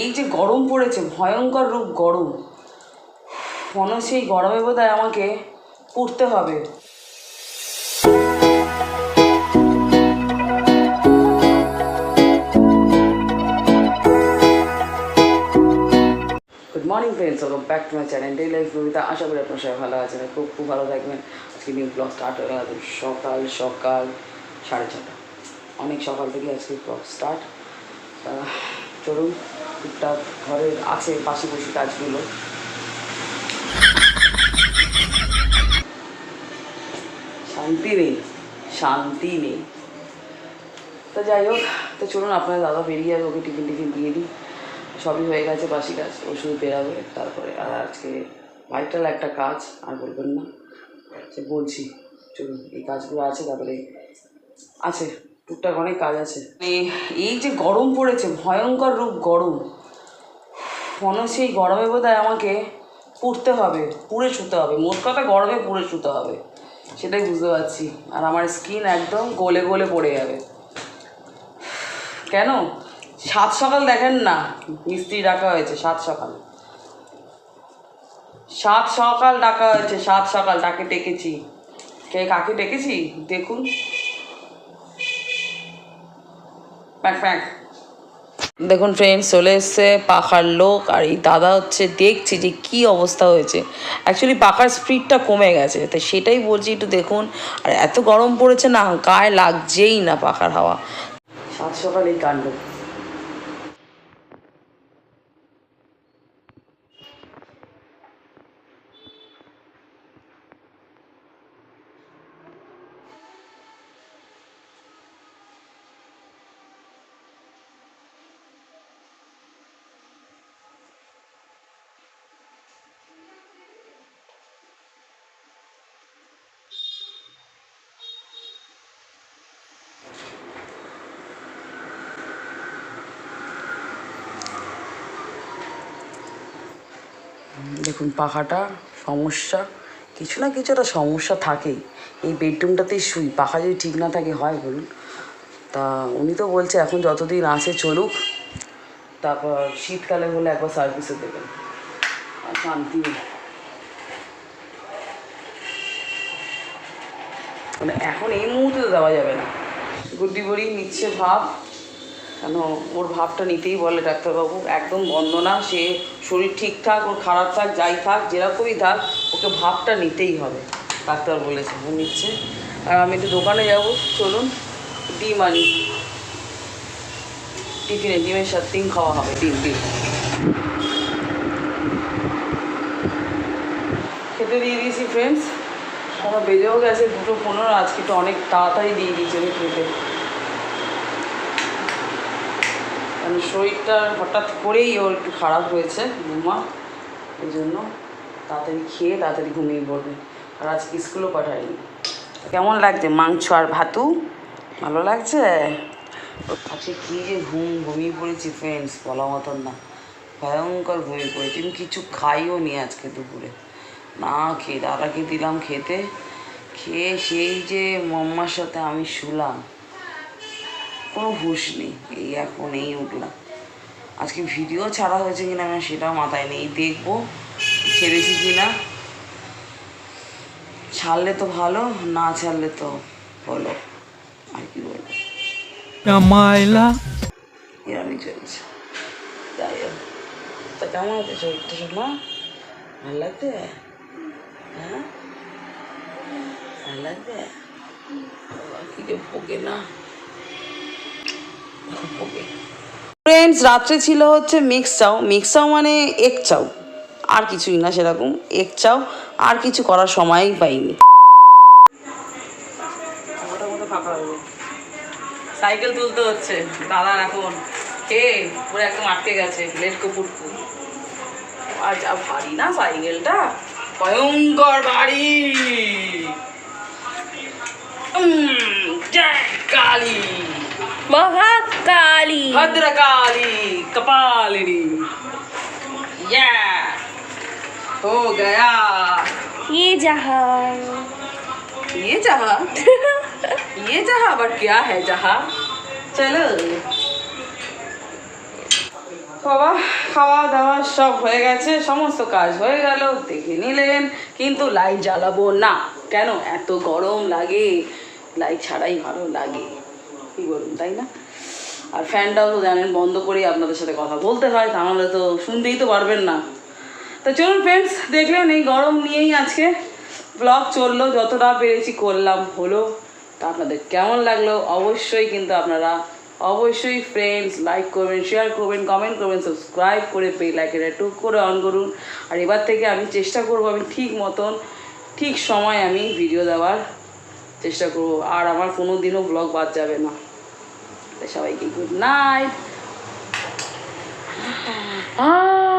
এই যে গরম পড়েছে, ভয়ঙ্কর রূপ গরম। মনে হচ্ছে এই গরমে বোধ আমাকে পড়তে হবে। Good morning friends welcome back to my channel day life Kabita আশা করি আপনার সবাই ভালো আছেন, খুব খুব ভালো থাকবেন। আজকে নিউ ব্লগ স্টার্ট হয়ে গেল। সকাল সকাল, সাড়ে ছটা। অনেক সকাল থেকে আজকে ব্লগ স্টার্ট চলুন। টুকটাক ঘরের আছে পাশে বসে কাজগুলো। শান্তি নেই শান্তি নেই। তো যাই হোক, তো চলুন, আপনার দাদা বেরিয়ে যাবে, ওকে টিফিন টিফিন দিয়ে দিই। সবই হয়ে গেছে, বাসি কাজ, ওষুধ বেরাবে, তারপরে আর আজকে ভাইটাল একটা কাজ, আর বলবেন না। সে বলছি, চলুন, এই কাজগুলো আছে, তারপরে আছে। টুকটাক অনেক কাজ আছে। এই- এই যে গরম পড়েছে, ভয়ঙ্কর রূপ গরম। মনে হচ্ছে এই গরমে বোধ আমাকে পুড়তে হবে, পুড়ে শুতে হবে। মোট কথা গরমে পুড়ে শুতে হবে, সেটাই বুঝতে পারছি। আর আমার স্কিন একদম গলে গলে পড়ে যাবে। কেন? সাত সকাল দেখেন না, মিস্ত্রি ডাকা হয়েছে সাত সকাল। সাত সকাল ডাকা হয়েছে, সাত সকাল, তাকে ডেকেছি। কে, কাকে ডেকেছি? দেখুন। দেখুন ফ্রেন্ডস চলে এসছে পাখার লোক আর এই দাদা হচ্ছে দেখছি যে কি অবস্থা হয়েছে। অ্যাকচুয়ালি পাখার স্পিডটা কমে গেছে, তাই সেটাই বলছি একটু দেখুন। আর এত গরম পড়েছে না, গায়ে লাগছেই না পাখার হাওয়া। সাত সকাল এই কাণ্ড। দেখুন, পাখাটা সমস্যা। কিছু না কিছু একটা সমস্যা থাকেই। এই বেডরুমটাতেই শুই। পাখা যদি ঠিক না থাকে, হয় বলুন। তা উনি তো বলছে, এখন যতদিন আছে চলুক। তারপর শীতকালে হলে একবার সার্ভিসে দেবেন। শান্তি। মানে এখন এই মুহূর্তে দেওয়া যাবে না। গুড্ডি বড়ি নিচ্ছে ভাব কেন? ওর ভাবটা নিতেই বলে ডাক্তারবাবু। একদম বন্ধ না, সে শরীর ঠিকঠাক ওর খারাপ থাক, যাই থাক, যেরকমই থাক, ওকে ভাবটা নিতেই হবে, ডাক্তার বলেছে, ও নিচ্ছে। আর আমি একটু দোকানে যাব, চলুন, ডিম আনি। টিফিনে ডিমের সাথে ডিম খাওয়া হবে, ডিম ডিম। খেতে দিয়ে দিয়েছি ফ্রেন্ডস আমার বেজেও গেছে, দুটো পনেরো, আজকে তো অনেক তাড়াতাড়ি দিয়ে দিয়েছি খেতে। কারণ শরীরটা হঠাৎ করেই ওর একটু খারাপ হয়েছে, বৌমা। এই জন্য তাড়াতাড়ি খেয়ে তাড়াতাড়ি ঘুমিয়ে পড়বে। আর আজকে স্কুলও পাঠায়নি। কেমন লাগছে? মাংস আর ভাতু? ভালো লাগছে? আজকে কী যে ঘুম ঘুমিয়ে পড়েছি ফ্রেন্ডস বলা মতন না। ভয়ঙ্কর ঘুমিয়ে পড়েছি। আমি কিছু খাইও নি আজকে দুপুরে। না খেয়ে দাদাকে দিলাম খেতে। খেয়ে সেই যে মাম্মার সাথে আমি শুলাম। কোনো হুঁশ নেই। এই এখন এই উঠলাম আজকে ভিডিও ছাড়া হয়েছে কিনা আমার সেটাও মাথায় নেই। দেখব ছেড়েছি কিনা। ছাড়লে তো ভালো না ছাড়লে তো হলো আর কি বলব? এরমই চলছে। যাই হোক। তা কেমন আছে? শরীরটা শোনা ভালো লাগছে? হ্যাঁ? ভালো লাগছে? বাবা, কি যে পোকে না। ফ্রেন্ডস রাত্রে ছিল হচ্ছে মিক্স চাও। মিক্স চাও মানে এক চাও। আর কিছুই না সেরকম। এক চাও। আর কিছু করার সময়ই পাইনি। সাইকেল তুলতে হচ্ছে। দাদার এখন। কে? পুরো একদম আটকে গেছে। লেটকো পুটকু। আর যা ভারী না সাইকেলটা? ভয়ঙ্কর ভারী भद्रकाली कपालिनी या हो गया ये जहाँ ये जहाँ ये जहाँ बट क्या है जहाँ चलो বাবা খাওয়া দাওয়া সব হয়ে গেছে সমস্ত কাজ হয়ে গেল দেখে নিলেন কিন্তু লাইট জ্বালাবো না কেন এত গরম লাগে লাইট ছাড়াই ভালো লাগে কী বলুন তাই না আর ফ্যানটাও তো জানেন বন্ধ করেই আপনাদের সাথে কথা বলতে হয়, তাহলে তো শুনতেই তো পারবেন না। তো চলুন ফ্রেন্ডস দেখলেন এই গরম নিয়েই আজকে ব্লগ চলল, যতটা পেরেছি করলাম, হলো। তা আপনাদের কেমন লাগল? অবশ্যই কিন্তু আপনারা অবশ্যই ফ্রেন্ডস লাইক করবেন শেয়ার করবেন কমেন্ট করবেন সাবস্ক্রাইব করে বেল আইকনটা টুক করে অন করুন। আর এবার থেকে আমি চেষ্টা করব আমি ঠিক মতন, ঠিক সময় আমি ভিডিও দেওয়ার চেষ্টা করব। আর আমার কোনো দিনও ব্লগ বাদ যাবে না। সবাইকে গুড নাইট আ